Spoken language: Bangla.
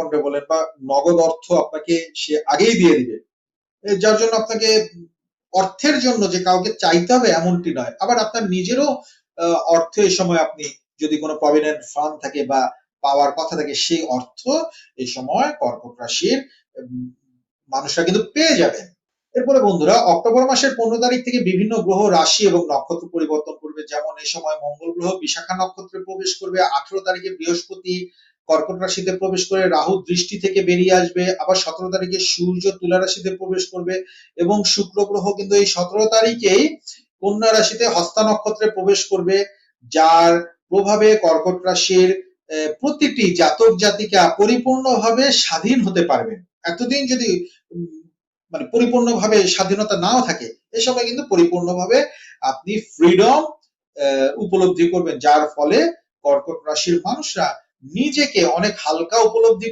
অ্যাকাউন্টে বলেন বা নগদ অর্থ আপনাকে সে আগেই দিয়ে দিবে। যার জন্য আপনাকে অর্থের জন্য যে কাউকে চাইতে হবে এমনটি নয়। আবার আপনার নিজেরও অর্থ এই সময় আপনি যদি কোনো প্রভিডেন্ট ফান্ড থাকে বা পাওয়ার কথা থাকে, সেই অর্থ এই সময় কর্কট রাশির মানুষরা কিন্তু পেয়ে যাবেন। এরপরে বন্ধুরা, অক্টোবর মাসের পনেরো তারিখ থেকে বিভিন্ন গ্রহ, রাশি এবং নক্ষত্র পরিবর্তন করবে। যেমন এই সময় মঙ্গল গ্রহ, বিশাখা নক্ষত্রে প্রবেশ করবে। আঠেরো তারিখে বৃহস্পতি কর্কট রাশিতে প্রবেশ করে রাহু দৃষ্টি থেকে বেরিয়ে আসবে, আবার সতেরো তারিখে সূর্য তুলা রাশিতে প্রবেশ করবে এবং শুক্র গ্রহ কিন্তু এই সতেরো তারিখেই কন্যা রাশিতে হস্তা নক্ষত্রে প্রবেশ করবে, যার প্রভাবে কর্কট রাশির প্রতিটি জাতক জাতিকা পরিপূর্ণভাবে স্বাধীন হতে পারবেন এতদিন যদি মানে পরিপূর্ণভাবে স্বাধীনতা নাও থাকে এ সময় কিন্তু পরিপূর্ণভাবে আপনি ফ্রিডম উপলব্ধি করবেন, যার ফলে কর্কট রাশির মানুষরা নিজেকে অনেক হালকা উপলব্ধি